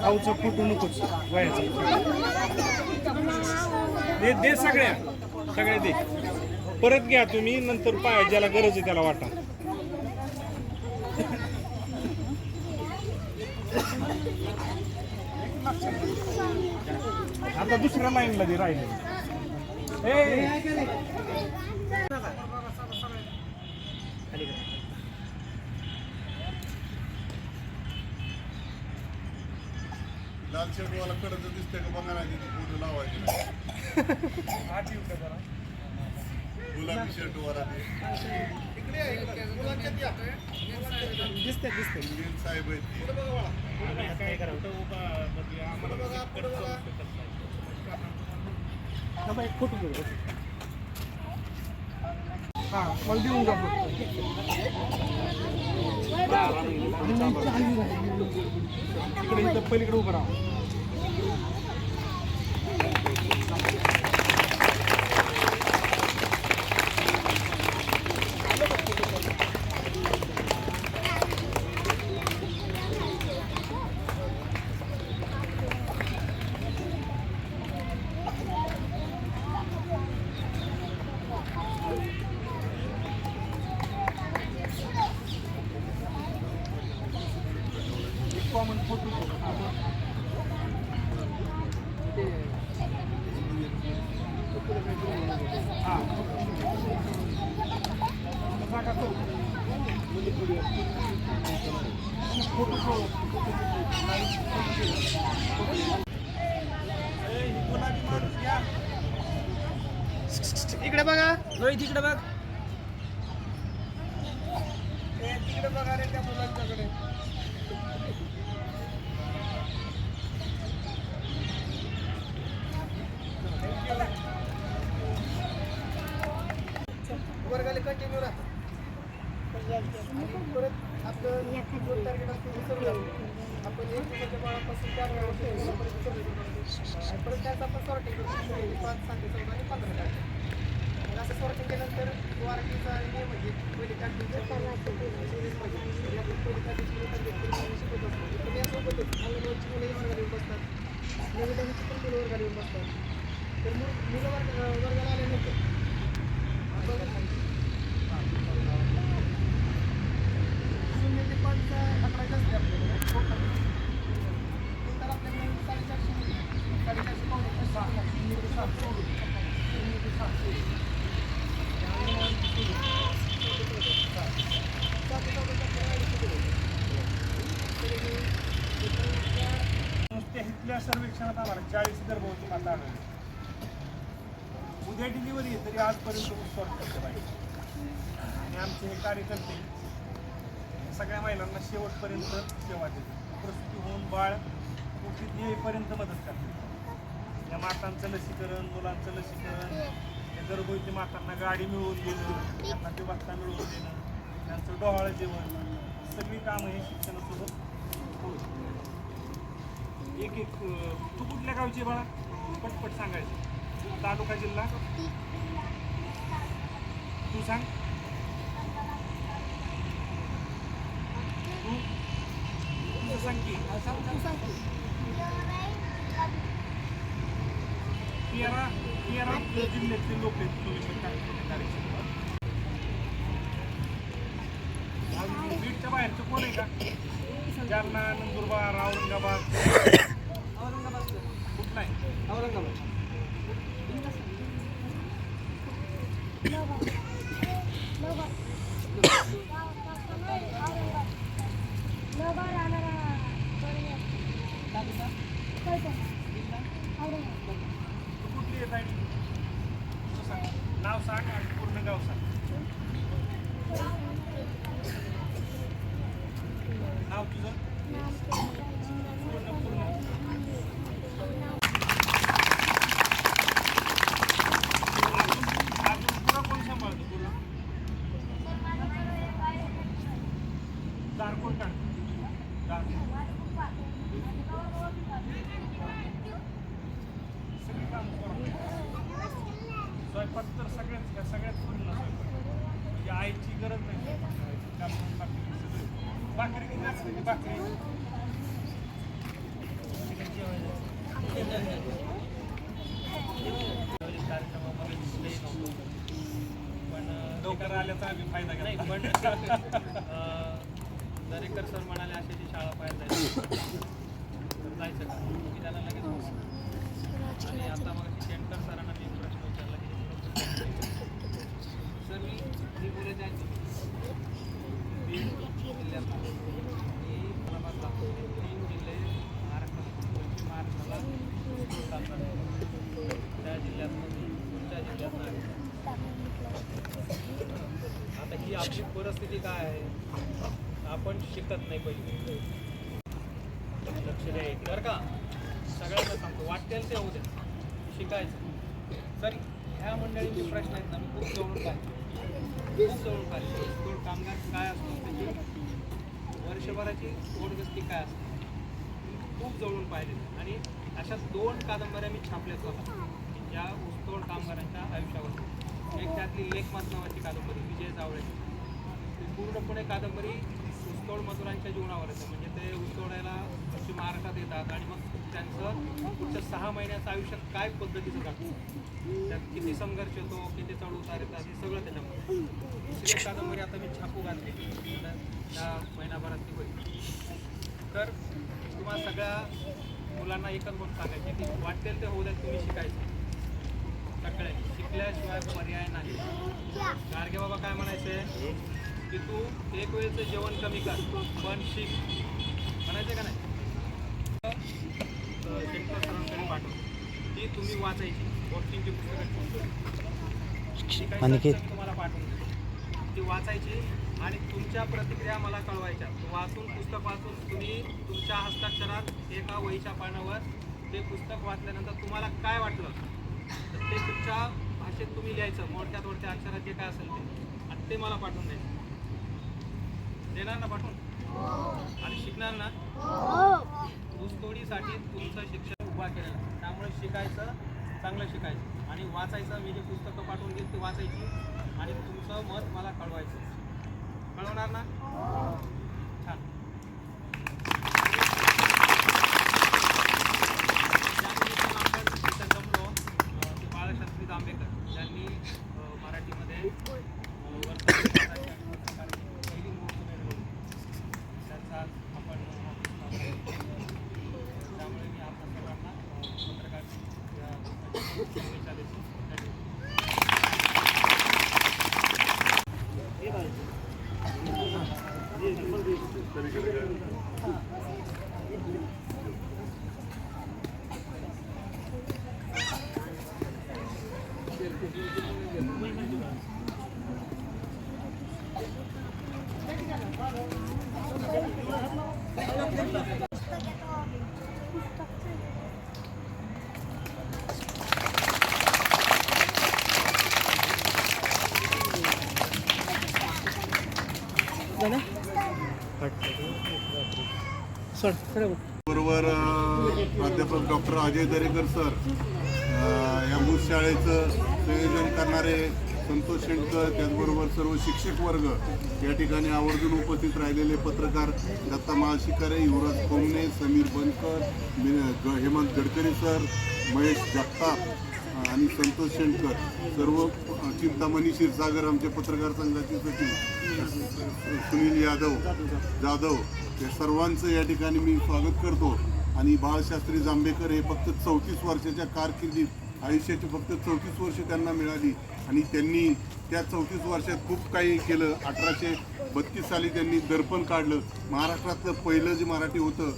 आऊचं photo नकोच वयाचा दे दे सगळ्या सगळ्या दे. परत घ्या तुम्ही नंतर पाय ज्याला गरज आहे त्याला वाटा. आता दुसऱ्या लाईनला दे राहिले. लाल शर्टवाला कडचं दिसतंय का बघा नाही तिथे फोटो लावायचे. गुलाबी शर्टवाला दिसते दिसते ते साहेब आहेत ते. एक फोटो घेऊ हा मला देऊन जा इकडे इथं पलीकडे उभं राहा. कॉमन फोटो हा सांगा तो इकडे बघा. रोहित इकडे बघ. तिकडे बघा रे त्या मुलांच्याकडे. वर्गाला कंटिन्यू राहा. परत आपलं दोन टार्गेट असतं विसरलं आपण एक दिवसाच्या बाळापासून चार वेळा परत विसरलो. आणि परत त्याचं आपण सॉर्टिंग करू पाच सात चौदा आणि पंधरा असं सॉर्टिंग केल्यानंतर वारकीचा नियम म्हणजे पहिले टाकतो शिकवत असतो यासोबतच अंगणवाडीची मुलं वर्गाला येऊन बसतात नवीन पण मुलं वर्गाला येऊन बसतात तर मु- मुलं वर्ग वर्गाला आल्यानंतर गर्भवती उद्या डिलिव्हरी आहे तरी आजपर्यंत सॉर्ट करते पाहिजे आणि आमचे हे कार्यकर्ते सगळ्या महिलांना शेवटपर्यंत सेवा देते प्रसूती होऊन बाळ कुठे येईपर्यंत मदत करतात. या मातांचं लसीकरण मुलांचं लसीकरण या गर्भवती मातांना गाडी मिळवून देणं त्यांना ते मिळवून देणं त्यांचं डोहाळं जेवण सगळी कामं हे शिक्षणासोबत होत. एक एक तू कुठल्या गावची आहे बाळा पटपट सांगायचं. तालुका जिल्हा? तू सांग. तू? तुझं सांग की. तू सांग तेरा तेरा जिल्ह्यातले लोक आहेत. तुम्ही पण कार्यक्रम बीडच्या बाहेरचं कोण आहे का? जालना नंदुरबार औरंगाबाद. कुठला आहे औरंगाबाद स्वयंपाक तर सगळ्याच ह्या सगळ्यात पूर्ण म्हणजे आईची गरज नाही. भाकरी किती असते भाकरी? कार्यक्रमामध्ये पण लवकर आल्याचा आम्ही फायदा घ्या पण दरेकर सर म्हणाले अशाची शाळा पाहायला जायचं. जायचं का? मी त्यांना लगेच हो. आणि आता मग शेणकर सरांना मी प्रश्न विचारला की सर मी मी बोलायचे आहे बीड जिल्ह्यात मी लागतो तीन जिल्हे महाराष्ट्रात पश्चिम महाराष्ट्राला त्या जिल्ह्यात तुमच्या जिल्ह्यात आता ही आपली परिस्थिती काय आहे? आपण शिकत नाही पहिले. लक्ष द्यायचं बरं का? सगळ्यांना सांगतो वाटेल ते होऊ द्या. शिकायचं. सर ह्या मंडळींचे प्रश्न आहेत ना मी खूप जवळून पाहिले. खूप जवळून पाहिले. स्कूल कामगार काय असतो त्याची वर्षभराची तोडगस्ती काय असते खूप जवळून पाहिले. आणि अशा दोन कादंबऱ्या मी छापल्या स्वतः की ज्या ऊसतोड कामगारांच्या आयुष्यावर. एक त्यातली लेखमात नावाची कादंबरी विजय जावळे. ती पूर्णपणे कादंबरी ऊसतोड मजुरांच्या जीवनावर येतं. म्हणजे ते ऊसतोडायला पश्चिम महाराष्ट्रात येतात आणि मग त्यांचं पुढच्या सहा महिन्याचं आयुष्य काय पद्धतीचं जातं? त्यात किती संघर्ष येतो किती चढ उतार येतात हे सगळं त्याच्यामध्ये. दुसरी कादंबरी आता मी छापू घातली. त्या महिनाभरात ती होईल. तर तुम्हाला सगळ्या मुलांना एकच गोष्ट सांगायची की वाटेल ते होऊ द्या तुम्ही शिकायचं. सगळ्यांनी शिकल्याशिवाय पर्याय नाही. गाडगे बाबा काय म्हणायचे? की तू एक वेळचं जेवण कमी कर पण शिक. म्हणायचे का नाही? सरांकडे पाठवतो ती तुम्ही वाचायची गोष्टींची पुस्तकं. संच तुम्हाला पाठवून. ती वाचायची आणि तुमच्या प्रतिक्रिया मला कळवायच्या. वाचून पुस्तक वाचून तुम्ही तुमच्या हस्ताक्षरात एका वहीच्या पानावर ते पुस्तक वाचल्यानंतर तुम्हाला काय वाटलं? तर ते तुमच्या भाषेत तुम्ही लिहायचं. मोडक्या तोडक्या अक्षरात जे काय असेल ते. आणि ते मला पाठवून द्यायचं. देणार ना पाठवून. आणि शिकणार ना ऊसतोडीसाठी तुमचं शिक्षण उभा केलेलं त्यामुळे शिकायचं चांगलं शिकायचं. आणि वाचायचं मी जे पुस्तकं पाठवून घेईल ते वाचायची. आणि तुमचं मत मला कळवायचं. कळवणार ना छान त्यानिमित्तानं आपण इथं जमलो अं, ते बाळशास्त्री जांभेकर ज्यांनी अं, मराठीमध्ये अं, वर्तमानपत्राची आणि पत्रकारितेची पहिली मुहूर्तमेढ घडवली. त्यांचा आज आपण अं, त्यामुळे मी आपल्या सर्वांना अं, पत्रकार या पुस्तकाची शुभेच्छा देतो धन्यवाद सोड बरोबर प्राध्यापक डॉक्टर अजय दरेकर सर या मूस शाळेचं संयोजन करणारे संतोष शेंडकर त्याचबरोबर सर्व शिक्षक वर्ग या ठिकाणी आवर्जून उपस्थित राहिलेले पत्रकार दत्ता महाशिकारे युवराज कोमणे समीर बनकर ग- हेमंत गडकरी सर महेश जगताप आणि संतोष शंकर सर्व चिंतामणी क्षीरसागर आमचे पत्रकार संघाचे सचिव सुनील यादव जाधव या सर्वांचं या ठिकाणी मी स्वागत करतो. आणि बाळशास्त्री जांभेकर हे फक्त चौतीस वर्षाच्या कारकिर्दीत आयुष्याची फक्त चौतीस वर्ष त्यांना मिळाली. आणि त्यांनी त्या चौतीस वर्षात खूप काही केलं. अठराशे बत्तीस साली त्यांनी दर्पण काढलं. महाराष्ट्रातलं पहिलं जे मराठी होतं